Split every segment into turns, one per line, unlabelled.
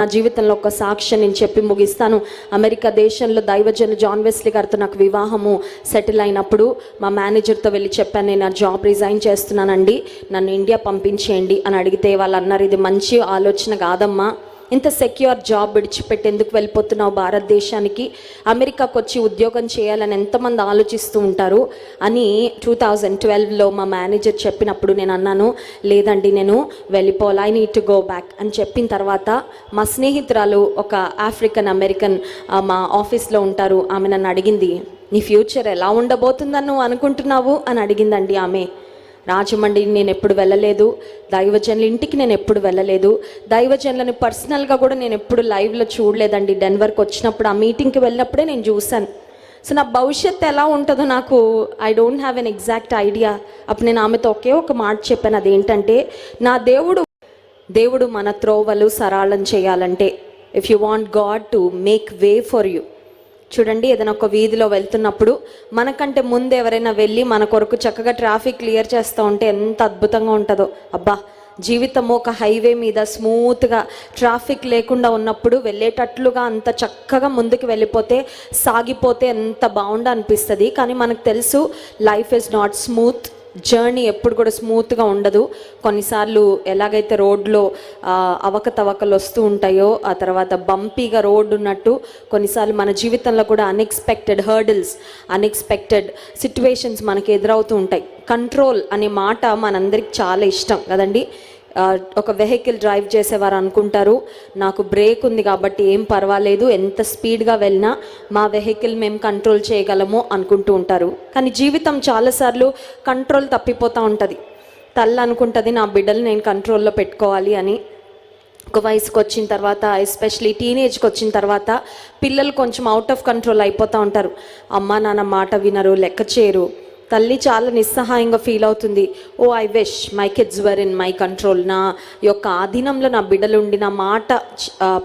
నా జీవితంలో ఒక సాక్ష్యం నేను చెప్పి ముగిస్తాను. అమెరికా దేశంలో దైవజన జాన్ వెస్లీ గారితో నాకు వివాహము సెటిల్ అయినప్పుడు మా మేనేజర్తో వెళ్ళి చెప్పాను నేను నా జాబ్ రిజైన్ చేస్తున్నానండి నన్ను ఇండియా పంపించేయండి అని అడిగితే వాళ్ళు అన్నారు ఇది మంచి ఆలోచన కాదమ్మా. ఇంత సెక్యూర్ జాబ్ విడిచిపెట్టి ఎందుకు వెళ్ళిపోతున్నావు భారతదేశానికి? అమెరికాకు వచ్చి ఉద్యోగం చేయాలని ఎంతమంది ఆలోచిస్తూ ఉంటారు? అని టూ థౌజండ్ ట్వెల్వ్లో మా మేనేజర్ చెప్పినప్పుడు నేను అన్నాను లేదండి నేను వెళ్ళిపోవాలి I need to go back అని చెప్పిన తర్వాత మా స్నేహితురాలు ఒక ఆఫ్రికన్ అమెరికన్ మా ఆఫీస్లో ఉంటారు. ఆమె నన్ను అడిగింది నీ ఫ్యూచర్ ఎలా ఉండబోతుందని నువ్వు అనుకుంటున్నావు? అని అడిగిందండి ఆమె. రాజమండ్రి నేను ఎప్పుడు వెళ్ళలేదు. దైవజనుల ఇంటికి నేను ఎప్పుడు వెళ్ళలేదు. దైవజనులను పర్సనల్గా కూడా నేను ఎప్పుడు లైవ్లో చూడలేదండి. డెన్వర్కి వచ్చినప్పుడు ఆ మీటింగ్కి వెళ్ళినప్పుడే నేను చూశాను. సో నా భవిష్యత్తు ఎలా ఉంటుందో నాకు I don't have an exact idea అప్పుడు నేను ఆమెతో ఒకే ఒక మాట చెప్పాను. అదేంటంటే నా దేవుడు దేవుడు మన త్రోవలు సరళం చేయాలంటే if you want God to make way for you చూడండి ఏదైనా ఒక వీధిలో వెళ్తున్నప్పుడు మనకంటే ముందు ఎవరైనా వెళ్ళి మన కొరకు చక్కగా ట్రాఫిక్ క్లియర్ చేస్తూ ఉంటే ఎంత అద్భుతంగా ఉంటుందో. అబ్బా జీవితం ఒక హైవే మీద స్మూత్గా ట్రాఫిక్ లేకుండా ఉన్నప్పుడు వెళ్ళేటట్లుగా అంత చక్కగా ముందుకు వెళ్ళిపోతే సాగిపోతే ఎంత బాగుండ అనిపిస్తుంది. కానీ మనకు తెలుసు life is not smooth. Journey ఎప్పుడు కూడా స్మూత్గా ఉండదు. కొన్నిసార్లు ఎలాగైతే రోడ్లో అవకతవకలు వస్తూ ఉంటాయో ఆ తర్వాత బంపీగా రోడ్డు ఉన్నట్టు కొన్నిసార్లు మన జీవితంలో కూడా అన్ఎక్స్పెక్టెడ్ హర్డిల్స్ అన్ఎక్స్పెక్టెడ్ సిట్యువేషన్స్ మనకి ఎదురవుతూ ఉంటాయి. కంట్రోల్ అనే మాట మనందరికి చాలా ఇష్టం కదండి? ఒక వెహికల్ డ్రైవ్ చేసేవారు అనుకుంటారు. నాకు బ్రేక్ ఉంది కాబట్టి ఏం పర్వాలేదు. ఎంత స్పీడ్గా వెళ్ళినా మా వెహికల్ మేము కంట్రోల్ చేయగలము అనుకుంటూ ఉంటారు. కానీ జీవితం చాలాసార్లు కంట్రోల్ తప్పిపోతూ ఉంటుంది. తల్లి అనుకుంటుంది నా బిడ్డలు నేను కంట్రోల్లో పెట్టుకోవాలి అని. ఒక వయసుకు వచ్చిన తర్వాత ఎస్పెషలీ టీనేజ్కి వచ్చిన తర్వాత పిల్లలు కొంచెం అవుట్ ఆఫ్ కంట్రోల్ అయిపోతూ ఉంటారు. అమ్మ నాన్న మాట వినరు లెక్క చేయరు. తల్లి చాలా నిస్సహాయంగా ఫీల్ అవుతుంది. ఓ I wish my kids were in my control. నా యొక్క ఆధీనంలో నా బిడ్డలుండి నా మాట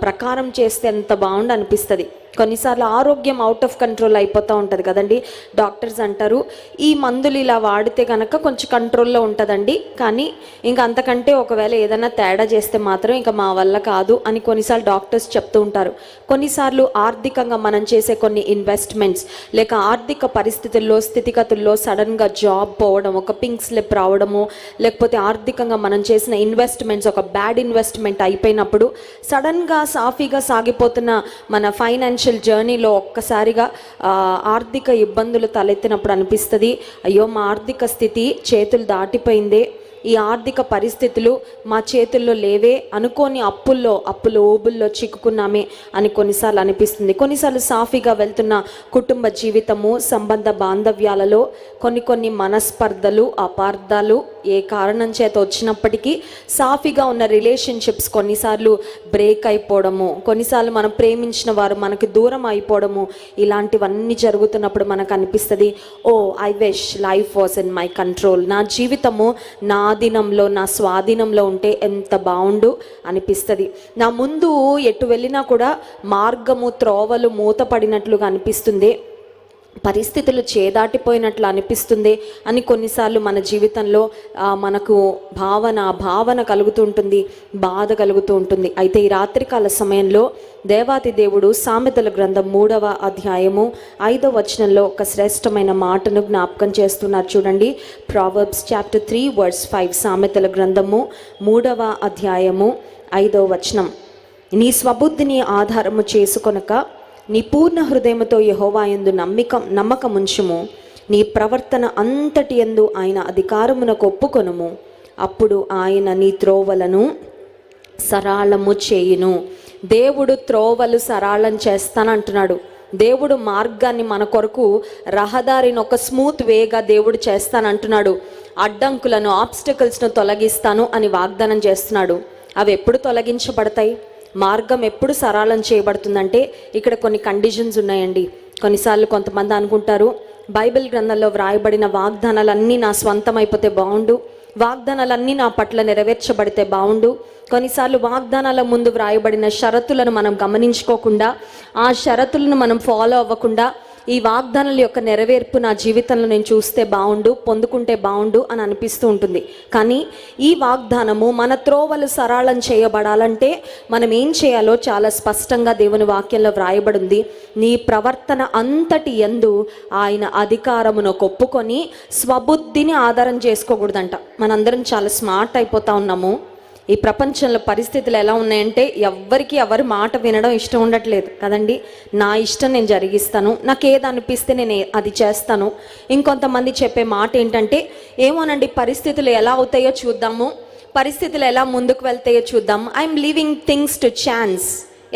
ప్రకారం చేస్తే ఎంత బాగుండు అనిపిస్తుంది. కొన్నిసార్లు ఆరోగ్యం అవుట్ ఆఫ్ కంట్రోల్ అయిపోతూ ఉంటుంది కదండి డాక్టర్స్ అంటారు. ఈ మందులు ఇలా వాడితే కనుక కొంచెం కంట్రోల్లో ఉంటుందండి. కానీ ఇంకా అంతకంటే ఒకవేళ ఏదైనా తేడా చేస్తే మాత్రం ఇంకా మా వల్ల కాదు అని కొన్నిసార్లు డాక్టర్స్ చెప్తూ ఉంటారు. కొన్నిసార్లు ఆర్థికంగా మనం చేసే కొన్ని ఇన్వెస్ట్మెంట్స్ లేక ఆర్థిక పరిస్థితుల్లో స్థితిగతుల్లో సడన్గా జాబ్ పోవడం ఒక పింక్ స్లిప్ రావడము లేకపోతే ఆర్థికంగా మనం చేసిన ఇన్వెస్ట్మెంట్స్ ఒక బ్యాడ్ ఇన్వెస్ట్మెంట్ అయిపోయినప్పుడు సడన్గా సాఫీగా సాగిపోతున్న మన ఫైనాన్షియల్ జర్నీలో ఒక్కసారిగా ఆర్థిక ఇబ్బందులు తలెత్తినప్పుడు అనిపిస్తుంది అయ్యో మా ఆర్థిక స్థితి చేతులు దాటిపోయిందే. ఈ ఆర్థిక పరిస్థితులు మా చేతుల్లో లేవే అనుకోని అప్పుల్లో అప్పుల ఊబుల్లో చిక్కుకున్నామే అని కొన్నిసార్లు అనిపిస్తుంది. కొన్నిసార్లు సాఫీగా వెళ్తున్న కుటుంబ జీవితము సంబంధ బాంధవ్యాలలో కొన్ని కొన్ని మనస్పర్ధలు అపార్థాలు ఏ కారణం చేత వచ్చినప్పటికీ సాఫీగా ఉన్న రిలేషన్షిప్స్ కొన్నిసార్లు బ్రేక్ అయిపోవడము కొన్నిసార్లు మనం ప్రేమించిన వారు మనకు దూరం అయిపోవడము ఇలాంటివన్నీ జరుగుతున్నప్పుడు మనకు అనిపిస్తుంది ఓ I wish life was in my control. నా జీవితము నా ఆధీనంలో నా స్వాధీనంలో ఉంటే ఎంత బాగుండు అనిపిస్తుంది. నా ముందు ఎటు వెళ్ళినా కూడా మార్గము త్రోవలు మూతపడినట్లుగా అనిపిస్తుంది. పరిస్థితులు చేదాటిపోయినట్లు అనిపిస్తుంది అని కొన్నిసార్లు మన జీవితంలో మనకు భావన భావన కలుగుతూ ఉంటుంది బాధ కలుగుతూ ఉంటుంది. అయితే ఈ రాత్రికాల సమయంలో దేవాతి దేవుడు సామెతల గ్రంథం మూడవ అధ్యాయము ఐదవ వచనంలో ఒక శ్రేష్టమైన మాటను జ్ఞాపకం చేస్తున్నారు. చూడండి. Proverbs chapter three words five సామెతల గ్రంథము మూడవ అధ్యాయము ఐదవ వచనం. నీ స్వబుద్ధిని ఆధారము చేసుకొనక నీ పూర్ణ హృదయముతో యహోవాయందు నమ్మికం నమ్మకముంచుము నీ ప్రవర్తన అంతటి యందు ఆయన అధికారమునకు ఒప్పుకొనుము. అప్పుడు ఆయన నీ త్రోవలను సరాళము చేయును. దేవుడు త్రోవలు సరాళం చేస్తానంటున్నాడు. దేవుడు మార్గాన్ని మన కొరకు రహదారిని ఒక స్మూత్ వేగా దేవుడు చేస్తానంటున్నాడు. అడ్డంకులను ఆబ్స్టకల్స్ను తొలగిస్తాను అని వాగ్దానం చేస్తున్నాడు. అవి ఎప్పుడు తొలగించబడతాయి? మార్గం ఎప్పుడు సరళం చేయబడుతుందంటే ఇక్కడ కొన్ని కండిషన్స్ ఉన్నాయండి. కొన్నిసార్లు కొంతమంది అనుకుంటారు బైబిల్ గ్రంథంలో వ్రాయబడిన వాగ్దానాలన్నీ నా స్వంతం అయిపోతే బాగుండు వాగ్దానాలన్నీ నా పట్ల నెరవేర్చబడితే బాగుండు. కొన్నిసార్లు వాగ్దానాల ముందు వ్రాయబడిన షరతులను మనం గమనించుకోకుండా ఆ షరతులను మనం ఫాలో అవ్వకుండా ఈ వాగ్దానాల యొక్క నెరవేర్పు నా జీవితంలో నేను చూస్తే బాగుండు పొందుకుంటే బాగుండు అని అనిపిస్తూ ఉంటుంది. కానీ ఈ వాగ్దానము మన త్రోవలు సరళం చేయబడాలంటే మనం ఏం చేయాలో చాలా స్పష్టంగా దేవుని వాక్యంలో వ్రాయబడింది. నీ ప్రవర్తన అంతటి ఎందు ఆయన అధికారమును ఒప్పుకొని స్వబుద్ధిని ఆధారం చేసుకోకూడదంట. మనందరం చాలా స్మార్ట్ అయిపోతా ఉన్నాము. ఈ ప్రపంచంలో పరిస్థితులు ఎలా ఉన్నాయంటే ఎవ్వరికి ఎవరి మాట వినడం ఇష్టం ఉండట్లేదు కదండి. నా ఇష్టం నేను జరిగిస్తాను నాకు ఏది అనిపిస్తే నేను అది చేస్తాను. ఇంకొంతమంది చెప్పే మాట ఏంటంటే ఏమోనండి పరిస్థితులు ఎలా అవుతాయో చూద్దాము పరిస్థితులు ఎలా ముందుకు వెళ్తాయో చూద్దాం I'm leaving things to chance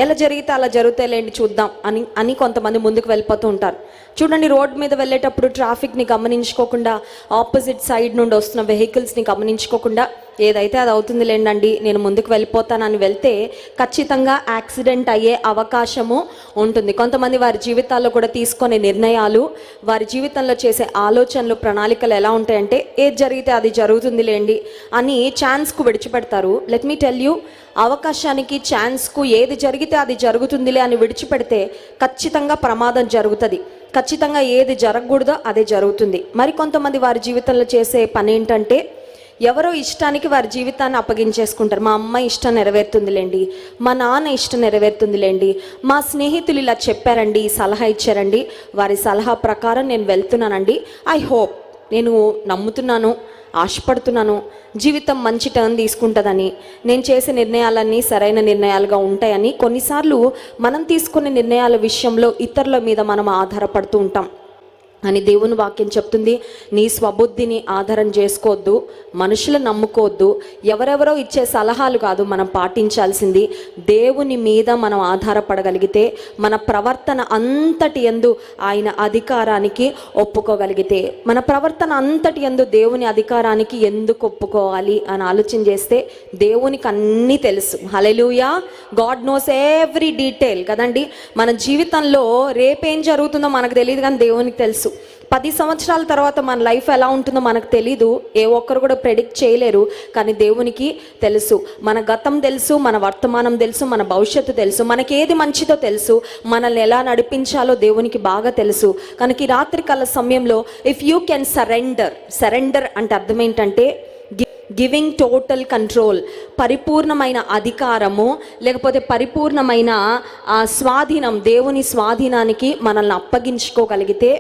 ఎలా జరిగితే అలా జరుగుతాయిలేండి చూద్దాం అని అని కొంతమంది ముందుకు వెళ్ళిపోతూ ఉంటారు. చూడండి రోడ్ మీద వెళ్ళేటప్పుడు ట్రాఫిక్ని గమనించుకోకుండా ఆపోజిట్ సైడ్ నుండి వస్తున్న వెహికల్స్ని గమనించుకోకుండా ఏదైతే అది అవుతుంది లేండి నేను ముందుకు వెళ్ళిపోతానని వెళ్తే ఖచ్చితంగా యాక్సిడెంట్ అయ్యే అవకాశము ఉంటుంది. కొంతమంది వారి జీవితాల్లో కూడా తీసుకునే నిర్ణయాలు వారి జీవితంలో చేసే ఆలోచనలు ప్రణాళికలు ఎలా ఉంటాయంటే ఏది జరిగితే అది జరుగుతుంది లేండి అని ఛాన్స్కు విడిచిపెడతారు. లెట్ మీ టెల్ యూ అవకాశానికి ఛాన్స్కు ఏది జరిగితే అది జరుగుతుందిలే అని విడిచిపెడితే ఖచ్చితంగా ప్రమాదం జరుగుతుంది. ఖచ్చితంగా ఏది జరగకూడదో అదే జరుగుతుంది. మరి కొంతమంది వారి జీవితంలో చేసే పని ఏంటంటే ఎవరో ఇష్టానికి వారి జీవితాన్ని అప్పగించేసుకుంటారు. మా అమ్మ ఇష్టం నెరవేరుతుందిలేండి మా నాన్న ఇష్టం నెరవేరుతుందిలేండి మా స్నేహితులు ఇలా చెప్పారండి సలహా ఇచ్చారండి వారి సలహా ప్రకారం నేను వెళ్తున్నానండి. ఐ హోప్ నేను నమ్ముతున్నాను ఆశపడుతున్నాను. జీవితం మంచి టర్న్ తీసుకుంటుందని నేను చేసే నిర్ణయాలన్నీ సరైన నిర్ణయాలుగా ఉంటాయని కొన్నిసార్లు మనం తీసుకునే నిర్ణయాల విషయంలో ఇతరుల మీద మనం ఆధారపడుతూ ఉంటాం. అని దేవుని వాక్యం చెప్తుంది. నీ స్వబుద్ధిని ఆధారం చేసుకోవద్దు మనుషులు నమ్ముకోవద్దు ఎవరెవరో ఇచ్చే సలహాలు కాదు మనం పాటించాల్సింది. దేవుని మీద మనం ఆధారపడగలిగితే మన ప్రవర్తన అంతటి ఎందు ఆయన అధికారానికి ఒప్పుకోగలిగితే మన ప్రవర్తన అంతటి ఎందు దేవుని అధికారానికి ఎందుకు ఒప్పుకోవాలి అని ఆలోచన చేస్తే దేవునికి అన్నీ తెలుసు. Hallelujah God knows every detail కదండి? మన జీవితంలో రేపేం జరుగుతుందో మనకు తెలియదు కానీ దేవునికి తెలుసు. పది సంవత్సరాల తర్వాత మన లైఫ్ ఎలా ఉంటుందో మనకు తెలీదు. ఏ ఒక్కరు కూడా ప్రెడిక్ట్ చేయలేరు. కానీ దేవునికి తెలుసు. మన గతం తెలుసు మన వర్తమానం తెలుసు మన భవిష్యత్తు తెలుసు మనకి ఏది మంచిదో తెలుసు మనల్ని ఎలా నడిపించాలో దేవునికి బాగా తెలుసు. కనుక ఈ రాత్రికాల సమయంలో if you can surrender surrender అంటే అర్థం ఏంటంటే గివింగ్ టోటల్ కంట్రోల్ పరిపూర్ణమైన అధికారము లేకపోతే పరిపూర్ణమైన ఆ, స్వాధీనం దేవుని స్వాధీనానికి మనల్ని అప్పగించుకోగలిగితే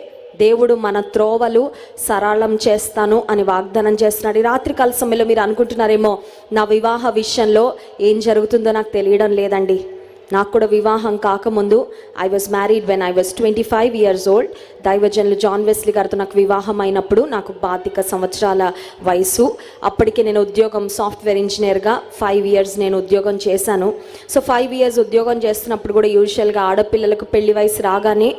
దేవుడు మన త్రోవలు సరళం చేస్తాను అని వాగ్దానం చేస్తున్నాడు. ఈ రాత్రికాల సమయంలో మీరు అనుకుంటున్నారేమో నా వివాహ విషయంలో ఏం జరుగుతుందో నాకు తెలియడం లేదండి. నాకు కూడా వివాహం కాకముందు I was married when I was twenty five years old దైవజనులు జాన్ వెస్లీ గారితో నాకు వివాహం అయినప్పుడు నాకు బాతిక సంవత్సరాల వయసు. అప్పటికే నేను ఉద్యోగం సాఫ్ట్వేర్ ఇంజనీర్గా ఫైవ్ ఇయర్స్ నేను ఉద్యోగం చేశాను. సో ఫైవ్ ఇయర్స్ ఉద్యోగం చేస్తున్నప్పుడు కూడా యూజువల్గా ఆడపిల్లలకు పెళ్ళి వయసు రాగానే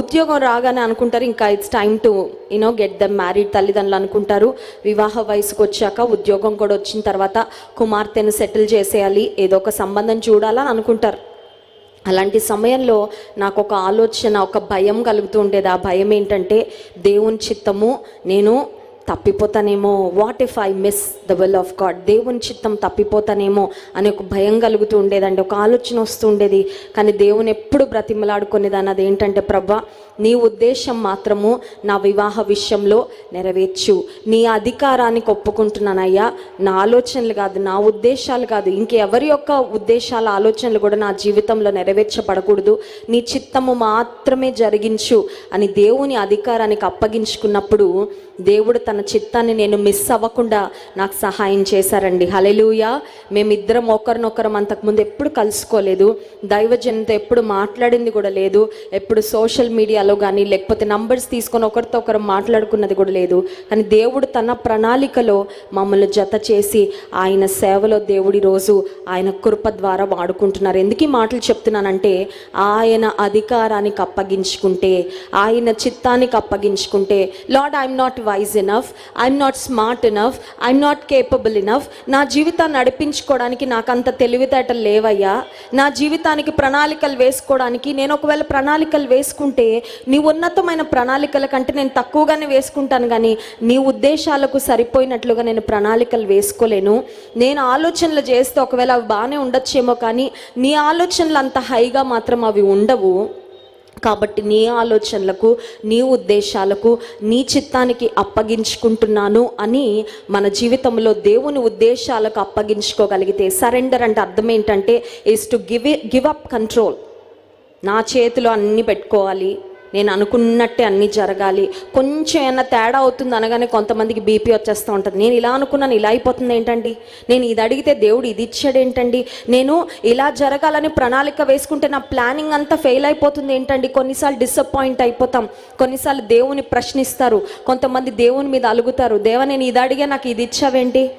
ఉద్యోగం రాగానే అనుకుంటారు ఇంకా it's time to you know get them married తల్లిదండ్రులు అనుకుంటారు. వివాహ వయసుకు వచ్చాక ఉద్యోగం కూడా వచ్చిన తర్వాత కుమార్తెను సెటిల్ చేసేయాలి ఏదో ఒక సంబంధం చూడాలని అనుకుంటారు. అలాంటి సమయంలో నాకు ఒక ఆలోచన ఒక భయం కలుగుతూ ఉండేది. ఆ భయం ఏంటంటే దేవుని చిత్తము నేను తప్పిపోతానేమో. What if I miss the will of God దేవుని చిత్తం తప్పిపోతానేమో అని ఒక భయం కలుగుతూ ఉండేదండి. ఒక ఆలోచన వస్తూ ఉండేది. కానీ దేవుని ఎప్పుడు బ్రతిమలాడుకునేదాన్ని? అది ఏంటంటే ప్రభా నీ ఉద్దేశం మాత్రము నా వివాహ విషయంలో నెరవేర్చు. నీ అధికారానికి ఒప్పుకుంటున్నానయ్యా. నా ఆలోచనలు కాదు నా ఉద్దేశాలు కాదు ఇంకెవరి యొక్క ఉద్దేశాల ఆలోచనలు కూడా నా జీవితంలో నెరవేర్చబడకూడదు. నీ చిత్తము మాత్రమే జరిగించు అని దేవుని అధికారానికి అప్పగించుకున్నప్పుడు దేవుడు తన చిత్తాన్ని నేను మిస్ అవ్వకుండా నాకు సహాయం చేశారండి. హలెలుయా మేమిద్దరం ఒకరినొకరం అంతకుముందు ఎప్పుడు కలుసుకోలేదు. దైవజనంతో ఎప్పుడు మాట్లాడింది కూడా లేదు. ఎప్పుడు సోషల్ మీడియాలో కానీ లేకపోతే నంబర్స్ తీసుకొని ఒకరితో ఒకరు మాట్లాడుకున్నది కూడా లేదు. కానీ దేవుడు తన ప్రణాళికలో మమ్మల్ని జత చేసి ఆయన సేవలో దేవుడి రోజు ఆయన కృప ద్వారా వాడుకుంటున్నారు. ఎందుకు ఈ మాటలు చెప్తున్నానంటే ఆయన అధికారానికి అప్పగించుకుంటే ఆయన చిత్తానికి అప్పగించుకుంటే Lord I'm not wise enough I'm not smart enough I'm not capable enough నా జీవితాన్ని నడిపించుకోవడానికి నాకు అంత తెలివితేటలు లేవయ్యా. నా జీవితానికి ప్రణాళికలు వేసుకోవడానికి నేను ఒకవేళ ప్రణాళికలు వేసుకుంటే నీ ఉన్నతమైన ప్రణాళికల కంటే నేను తక్కువగానే వేసుకుంటాను కానీ నీ ఉద్దేశాలకు సరిపోయినట్లుగా నేను ప్రణాళికలు వేసుకోలేను. నేను ఆలోచనలు చేస్తే ఒకవేళ అవి బాగానే ఉండొచ్చేమో కానీ నీ ఆలోచనలు అంత హైగా మాత్రం అవి ఉండవు. కాబట్టి నీ ఆలోచనలకు నీ ఉద్దేశాలకు నీ చిత్తానికి అప్పగించుకుంటున్నాను అని మన జీవితంలో దేవుని ఉద్దేశాలకు అప్పగించుకోగలిగితే సరెండర్ అంటే అర్థం ఏంటంటే is to give give up control నా చేతిలో అన్నీ పెట్టుకోవాలి. నేను అనుకున్నట్టే అన్నీ జరగాలి. కొంచెం ఏమైనా తేడా అవుతుంది అనగానే కొంతమందికి బీపీ వచ్చేస్తూ ఉంటుంది. నేను ఇలా అనుకున్నాను ఇలా అయిపోతుంది ఏంటండి? నేను ఇది అడిగితే దేవుడు ఇది ఇచ్చాడు ఏంటండి? నేను ఇలా జరగాలని ప్రణాళిక వేసుకుంటే నా ప్లానింగ్ అంతా ఫెయిల్ అయిపోతుంది ఏంటండి? కొన్నిసార్లు డిసప్పాయింట్ అయిపోతాం. కొన్నిసార్లు దేవుని ప్రశ్నిస్తారు. కొంతమంది దేవుని మీద అలుగుతారు. దేవ నేను ఇది అడిగే నాకు ఇది ఇచ్చావేంటి?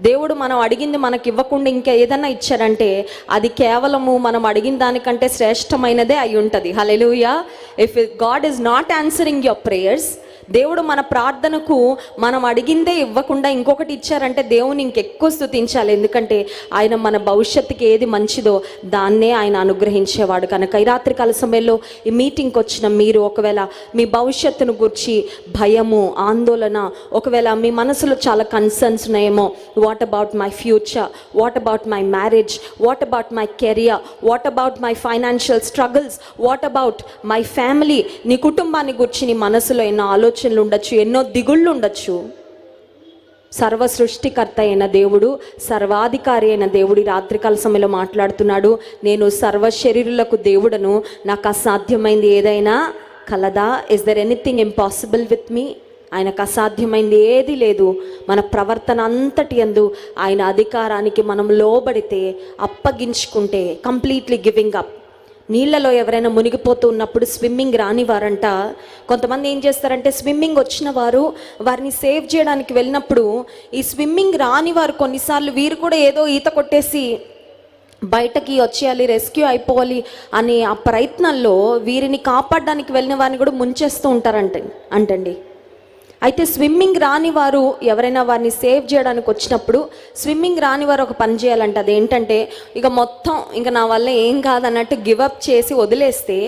దేవుడు మనం అడిగింది మనకి ఇవ్వకుండా ఇంకా ఏదన్నా ఇచ్చారంటే అది కేవలము మనం అడిగిన దానికంటే శ్రేష్టమైనదే అయి ఉంటుంది. Hallelujah if God is not answering your prayers దేవుడు మన ప్రార్థనకు మనం అడిగిందే ఇవ్వకుండా ఇంకొకటి ఇచ్చారంటే దేవుని ఇంకెక్కువ స్థుతించాలి ఎందుకంటే ఆయన మన భవిష్యత్తుకి ఏది మంచిదో దాన్నే ఆయన అనుగ్రహించేవాడు. కనుక ఈ రాత్రికాల సమయంలో ఈ మీటింగ్కి వచ్చిన మీరు ఒకవేళ మీ భవిష్యత్తును గురించి భయము ఆందోళన ఒకవేళ మీ మనసులో చాలా కన్సర్న్స్ ఉన్నాయేమో what about my future what about my marriage what about my career what about my financial struggles what about my family నీ కుటుంబాన్ని గురించి నీ మనసులో ఎన్నో ఆలోచనలు ఉండొచ్చు ఎన్నో దిగుళ్ళు ఉండొచ్చు. సర్వ సృష్టికర్త అయిన దేవుడు సర్వాధికారి అయిన దేవుడి రాత్రికాల సమయంలో మాట్లాడుతున్నాడు. నేను సర్వ శరీరులకు దేవుడను నాకు అసాధ్యమైంది ఏదైనా కలదా? Is there anything impossible with me ఆయనకు అసాధ్యమైంది ఏది లేదు. మన ప్రవర్తన అంతటి అందు ఆయన అధికారానికి మనం లోబడితే అప్పగించుకుంటే కంప్లీట్లీ గివింగ్ అప్ నీళ్ళలో ఎవరైనా మునిగిపోతూ ఉన్నప్పుడు స్విమ్మింగ్ రాని వారంట కొంతమంది ఏం చేస్తారంటే స్విమ్మింగ్ వచ్చిన వారు వారిని సేవ్ చేయడానికి వెళ్ళినప్పుడు ఈ స్విమ్మింగ్ రాని వారు కొన్నిసార్లు వీరు కూడా ఏదో ఈత కొట్టేసి బయటకి వచ్చేయాలి రెస్క్యూ అయిపోవాలి అనే ఆ ప్రయత్నంలో వీరిని కాపాడడానికి వెళ్ళిన వారిని కూడా ముంచేస్తూ ఉంటారంట అంటండి. అయితే స్విమ్మింగ్ రాని వారు ఎవరైనా వారిని సేవ్ చేయడానికి వచ్చినప్పుడు స్విమ్మింగ్ రాని వారు ఒక పని చేయాలంట. అదేంటంటే ఇక మొత్తం ఇంకా నా వల్ల ఏం కాదన్నట్టు గివప్ చేసి వదిలేస్తే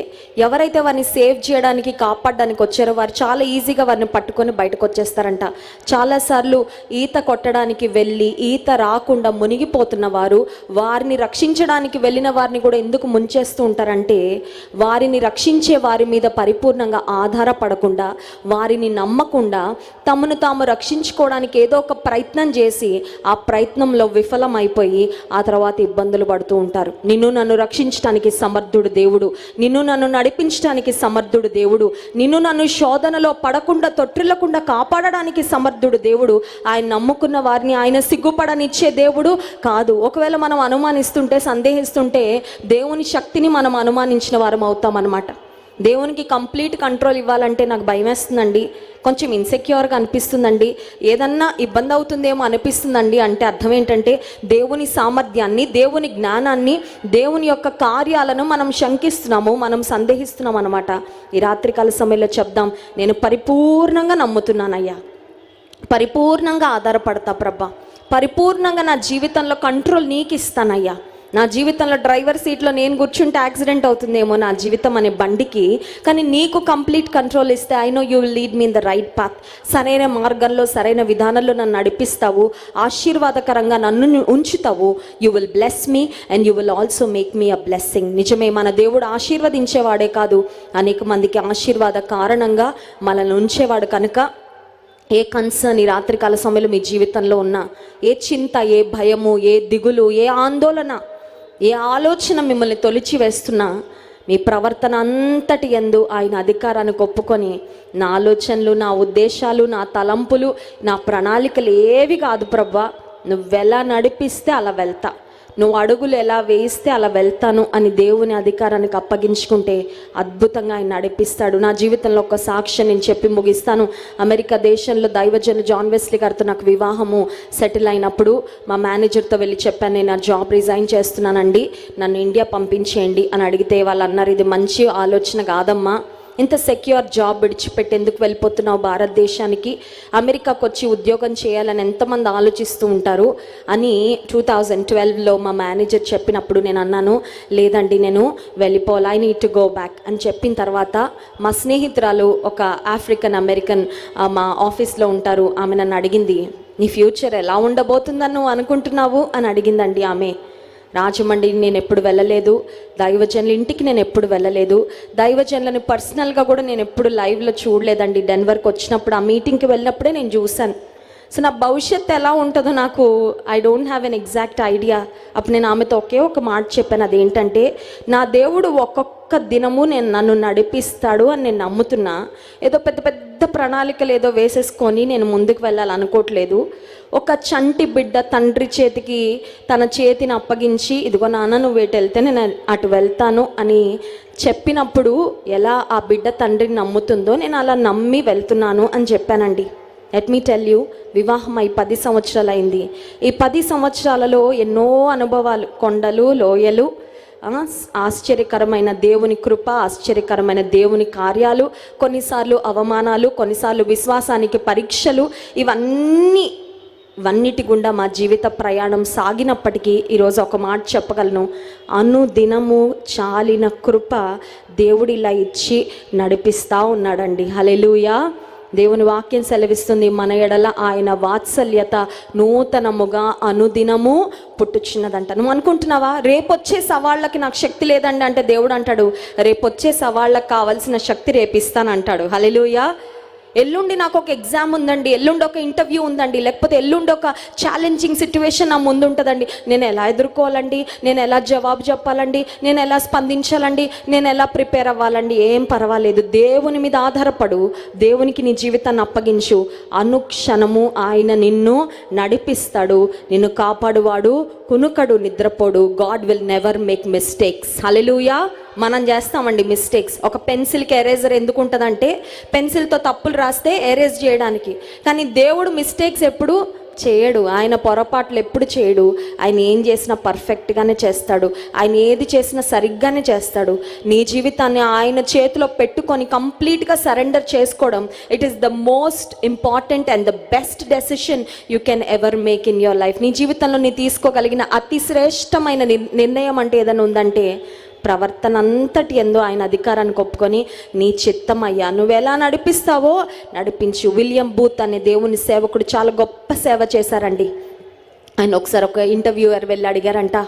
ఎవరైతే వారిని సేవ్ చేయడానికి కాపాడడానికి వచ్చారో వారు చాలా ఈజీగా వారిని పట్టుకొని బయటకు వచ్చేస్తారంట. చాలాసార్లు ఈత కొట్టడానికి వెళ్ళి ఈత రాకుండా మునిగిపోతున్న వారు వారిని రక్షించడానికి వెళ్ళిన వారిని కూడా ఎందుకు ముంచేస్తూ ఉంటారంటే వారిని రక్షించే వారి మీద పరిపూర్ణంగా ఆధారపడకుండా వారిని నమ్మకుండా తమను తాము రక్షించుకోవడానికి ఏదో ఒక ప్రయత్నం చేసి ఆ ప్రయత్నంలో విఫలమైపోయి ఆ తర్వాత ఇబ్బందులు పడుతూ ఉంటారు. నిన్ను నన్ను రక్షించడానికి సమర్థుడు దేవుడు. నిన్ను నన్ను నడిపించడానికి సమర్థుడు దేవుడు. నిన్ను నన్ను శోధనలో పడకుండా తొట్టిల్లకుండా కాపాడడానికి సమర్థుడు దేవుడు. ఆయన నమ్ముకున్న వారిని ఆయన సిగ్గుపడనిచ్చే దేవుడు కాదు. ఒకవేళ మనం అనుమానిస్తుంటే సందేహిస్తుంటే దేవుని శక్తిని మనం అనుమానించిన వారం అవుతామన్నమాట. దేవునికి కంప్లీట్ కంట్రోల్ ఇవ్వాలంటే నాకు భయం వేస్తుందండి కొంచెం ఇన్సెక్యూర్గా అనిపిస్తుందండి. ఏదన్నా ఇబ్బంది అవుతుందేమో అనిపిస్తుందండి. అంటే అర్థం ఏంటంటే దేవుని సామర్థ్యాన్ని దేవుని జ్ఞానాన్ని దేవుని యొక్క కార్యాలను మనం శంకిస్తున్నాము మనం సందేహిస్తున్నాం అనమాట ఈ రాత్రికాల సమయంలో చెప్దాం. నేను పరిపూర్ణంగా నమ్ముతున్నానయ్యా. పరిపూర్ణంగా ఆధారపడతా ప్రభా. పరిపూర్ణంగా నా జీవితంలో కంట్రోల్ నీకు ఇస్తానయ్యా నా జీవితంలో డ్రైవర్ సీట్లో నేను కూర్చుంటే యాక్సిడెంట్ అవుతుందేమో నా జీవితం అనే బండికి. కానీ నీకు కంప్లీట్ కంట్రోల్ ఇస్తే I know you will lead me in the right path సరైన మార్గంలో సరైన విధానంలో నన్ను నడిపిస్తావు. ఆశీర్వాదకరంగా నన్ను ఉంచుతావు. You will bless me and you will also make me a blessing నిజమే మన దేవుడు ఆశీర్వదించేవాడే కాదు. అనేక మందికి ఆశీర్వాద కారణంగా మనల్ని ఉంచేవాడు కనుక ఏ కన్సర్న్ ఈ రాత్రికాల సమయంలో మీ జీవితంలో ఉన్న ఏ చింత ఏ భయము ఏ దిగులు ఏ ఆందోళన ఏ ఆలోచన మిమ్మల్ని తొలిచి వేస్తున్నా మీ ప్రవర్తన అంతటి ఎందు ఆయన అధికారానికి ఒప్పుకొని నా ఆలోచనలు నా ఉద్దేశాలు నా తలంపులు నా ప్రణాళికలు ఏవి కాదు ప్రభా నువ్వెలా నడిపిస్తే అలా వెళ్తా. నువ్వు అడుగులు ఎలా వేయిస్తే అలా వెళ్తాను అని దేవుని అధికారానికి అప్పగించుకుంటే అద్భుతంగా ఆయన నడిపిస్తాడు. నా జీవితంలో ఒక సాక్ష్యం నేను చెప్పి ముగిస్తాను. అమెరికా దేశంలో దైవజన జాన్ వెస్లీ గారితో నాకు వివాహము సెటిల్ అయినప్పుడు మా మేనేజర్తో వెళ్ళి చెప్పాను నేను నా జాబ్ రిజైన్ చేస్తున్నానండి. నన్ను ఇండియా పంపించేయండి అని అడిగితే వాళ్ళు అన్నారు ఇది మంచి ఆలోచన కాదమ్మా. ఇంత సెక్యూర్ జాబ్ విడిచిపెట్టి ఎందుకు వెళ్ళిపోతున్నావు భారతదేశానికి? అమెరికాకు వచ్చి ఉద్యోగం చేయాలని ఎంతమంది ఆలోచిస్తూ ఉంటారు? అని టూ థౌజండ్ ట్వెల్వ్లో మా మేనేజర్ చెప్పినప్పుడు నేను అన్నాను లేదండి నేను వెళ్ళిపోవాలి I need to go back అని చెప్పిన తర్వాత మా స్నేహితురాలు ఒక ఆఫ్రికన్ అమెరికన్ మా ఆఫీస్లో ఉంటారు. ఆమె నన్ను అడిగింది నీ ఫ్యూచర్ ఎలా ఉండబోతుందని నువ్వు అనుకుంటున్నావు? అని అడిగిందండి ఆమె. రాజమండ్రి నేను ఎప్పుడు వెళ్ళలేదు. దైవజనుల ఇంటికి నేను ఎప్పుడు వెళ్ళలేదు. దైవజనులను పర్సనల్గా కూడా నేను ఎప్పుడు లైవ్లో చూడలేదండి. డెన్వర్కి వచ్చినప్పుడు ఆ మీటింగ్కి వెళ్ళినప్పుడే నేను చూశాను. సో నా భవిష్యత్తు ఎలా ఉంటుందో నాకు I don't have an exact idea అప్పుడు నేను ఆమెతో ఒకే ఒక మాట చెప్పాను. అదేంటంటే నా దేవుడు ఒక్కొక్క దినము నేను నన్ను నడిపిస్తాడు అని నేను నమ్ముతున్నా. ఏదో పెద్ద పెద్ద ప్రణాళికలు ఏదో వేసేసుకొని నేను ముందుకు వెళ్ళాలనుకోవట్లేదు. ఒక చంటి బిడ్డ తండ్రి చేతికి తన చేతిని అప్పగించి ఇదిగో నాన్న నువ్వు ఇటు వెళ్తే నేను అటు వెళ్తాను అని చెప్పినప్పుడు ఎలా ఆ బిడ్డ తండ్రిని నమ్ముతుందో నేను అలా నమ్మి వెళ్తున్నాను అని చెప్పానండి. లెట్ మీ టెల్ యూ వివాహం అయి పది సంవత్సరాలు అయింది ఈ పది సంవత్సరాలలో ఎన్నో అనుభవాలు కొండలు లోయలు ఆశ్చర్యకరమైన దేవుని కృప ఆశ్చర్యకరమైన దేవుని కార్యాలు కొన్నిసార్లు అవమానాలు కొన్నిసార్లు విశ్వాసానికి పరీక్షలు ఇవన్నీ ఇవన్నిటి గుండా మా జీవిత ప్రయాణం సాగినప్పటికీ ఈరోజు ఒక మాట చెప్పగలను. అనుదినము చాలిన కృప దేవుడు ఇలా ఇచ్చి నడిపిస్తూ ఉన్నాడండి. హలెలుయా దేవుని వాక్యం సెలవిస్తుంది మన ఎడల ఆయన వాత్సల్యత నూతనముగా అనుదినము పుట్టుచున్నదంట. నువ్వు అనుకుంటున్నావా? రేపొచ్చే సవాళ్ళకి నాకు శక్తి లేదండి అంటే దేవుడు అంటాడు. రేపొచ్చే సవాళ్ళకి కావలసిన శక్తి రేపిస్తానంటాడు హలెలుయా ఎల్లుండి నాకు ఒక ఎగ్జామ్ ఉందండి ఎల్లుండి ఒక ఇంటర్వ్యూ ఉందండి లేకపోతే ఎల్లుండి ఒక ఛాలెంజింగ్ సిచ్యువేషన్ నా ముందు ఉంటుందండి నేను ఎలా ఎదుర్కోవాలండి? నేను ఎలా జవాబు చెప్పాలండి? నేను ఎలా స్పందించాలండి? నేను ఎలా ప్రిపేర్ అవ్వాలండి? ఏం పర్వాలేదు. దేవుని మీద ఆధారపడు. దేవునికి నీ జీవితాన్ని అప్పగించు. అనుక్షణము ఆయన నిన్ను నడిపిస్తాడు. నిన్ను కాపాడువాడు కునుకడు నిద్రపోడు. God will never make mistakes hallelujah మనం చేస్తామండి మిస్టేక్స్ ఒక పెన్సిల్కి ఎరేజర్ ఎందుకు ఉంటుందంటే పెన్సిల్తో తప్పులు రాస్తే ఎరేజ్ చేయడానికి. కానీ దేవుడు మిస్టేక్స్ ఎప్పుడు చేయడు. ఆయన పొరపాట్లు ఎప్పుడు చేయడు. ఆయన ఏం చేసినా పర్ఫెక్ట్గానే చేస్తాడు. ఆయన ఏది చేసినా సరిగ్గానే చేస్తాడు. నీ జీవితాన్ని ఆయన చేతిలో పెట్టుకొని కంప్లీట్గా సరెండర్ చేసుకోవడం it is the most important and the best decision you can ever make in your life నీ జీవితంలో నీ తీసుకోగలిగిన అతి శ్రేష్టమైన నిర్ణయం అంటే ఏదైనా ఉందంటే ప్రవర్తన అంతటి ఎందో ఆయన అధికారాన్ని ఒప్పుకొని నీ చిత్తం అయ్యా నువ్వు ఎలా నడిపిస్తావో నడిపించు. విలియం బూత్ అనే దేవుని సేవకుడు చాలా గొప్ప సేవ చేశారండి. ఆయన ఒకసారి ఒక ఇంటర్వ్యూయర్ వెళ్ళి అడిగారంట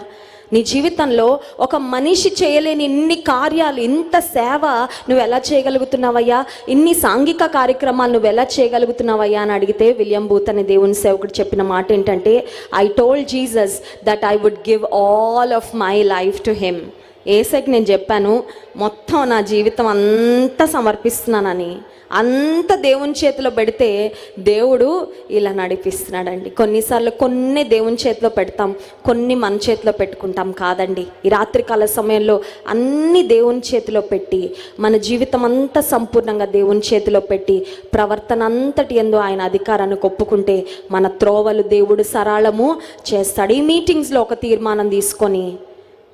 నీ జీవితంలో ఒక మనిషి చేయలేని ఇన్ని కార్యాలు ఇంత సేవ నువ్వు ఎలా చేయగలుగుతున్నావయ్యా? ఇన్ని సాంఘిక కార్యక్రమాలు నువ్వు ఎలా చేయగలుగుతున్నావయ్యా? అని అడిగితే విలియం బూత్ అనే దేవుని సేవకుడు చెప్పిన మాట ఏంటంటే I told Jesus that I would give all of my life to him ఏసైకి నేను చెప్పాను మొత్తం నా జీవితం అంతా సమర్పిస్తున్నానని. అంత దేవుని చేతిలో పెడితే దేవుడు ఇలా నడిపిస్తున్నాడండి. కొన్నిసార్లు కొన్ని దేవుని చేతిలో పెడతాం కొన్ని మన చేతిలో పెట్టుకుంటాం కాదండి. ఈ రాత్రికాల సమయంలో అన్ని దేవుని చేతిలో పెట్టి మన జీవితం అంతా సంపూర్ణంగా దేవుని చేతిలో పెట్టి ప్రవర్తన అంతటి ఎందు ఆయన అధికారాన్ని ఒప్పుకుంటే మన త్రోవలు దేవుడు సరళము చేస్తాడు. ఈ మీటింగ్స్లో ఒక తీర్మానం తీసుకొని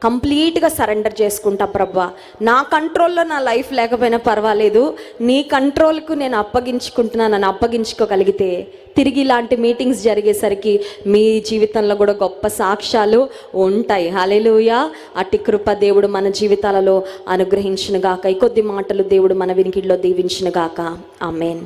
కంప్లీట్గా సరెండర్ చేసుకుంటా ప్రభా. నా కంట్రోల్లో నా లైఫ్ లేకపోయినా పర్వాలేదు. నీ కంట్రోల్కు నేను అప్పగించుకుంటున్నాను నన్ను అప్పగించుకోగలిగితే. తిరిగి ఇలాంటి మీటింగ్స్ జరిగేసరికి మీ జీవితంలో కూడా గొప్ప సాక్ష్యాలు ఉంటాయి. హలెలుయా అట్టి కృప దేవుడు మన జీవితాలలో అనుగ్రహించునుగాక. ఈ కొద్ది మాటలు దేవుడు మన వినికిడిలో దీవించునుగాక. ఆమెన్.